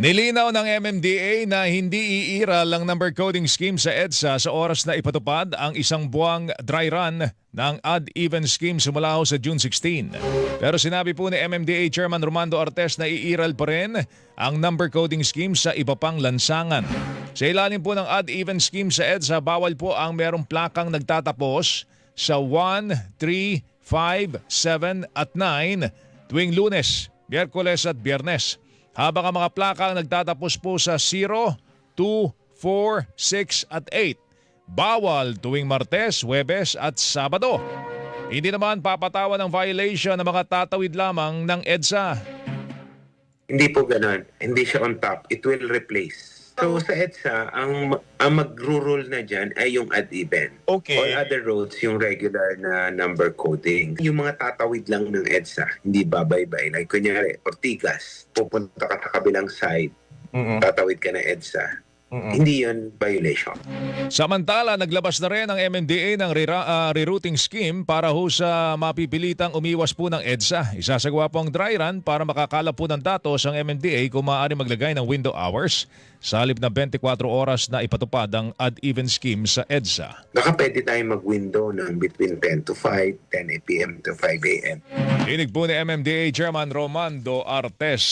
Nilinaw ng MMDA na hindi iiral ang number coding scheme sa EDSA sa oras na ipatupad ang isang buwang dry run ng odd-even scheme simula ho sa June 16. Pero sinabi po ni MMDA Chairman Romando Artes na iiral pa rin ang number coding scheme sa iba pang lansangan. Sa ilalim po ng odd-even scheme sa EDSA, bawal po ang merong plakang nagtatapos sa 1, 3, 5, 7 at 9 tuwing lunes, biyerkules at biyernes. Habang ang mga plaka ang nagtatapos po sa 0, 2, 4, 6 at 8. Bawal tuwing Martes, Webes at Sabado. Hindi naman papatawan ng violation ng mga tatawid lamang ng EDSA. Hindi po ganun. Hindi siya on top. It will replace. So sa EDSA, ang, ang magro-roll na dyan ay yung ad event. Okay. All other roads, yung regular na number coding. Yung mga tatawid lang ng EDSA, hindi babaybay. Like kunyari, Ortigas, pupunta ka sa kabilang side, Mm-mm. tatawid ka na EDSA. Mm-mm. Hindi yun violation. Samantala, naglabas na rin ang MMDA ng rera- ah, rerouting scheme para ho sa mapipilitang umiwas po ng EDSA. Isasagawa po ang dry run para makakala po ng datos ang MMDA kung maaari maglagay ng window hours sa halip na 24 oras na ipatupad ang odd-even scheme sa EDSA. Baka pwede tayo mag-window ng between 10 to 5, 10 p.m. to 5 a.m. Inig po ni MMDA Chairman Romando Artes.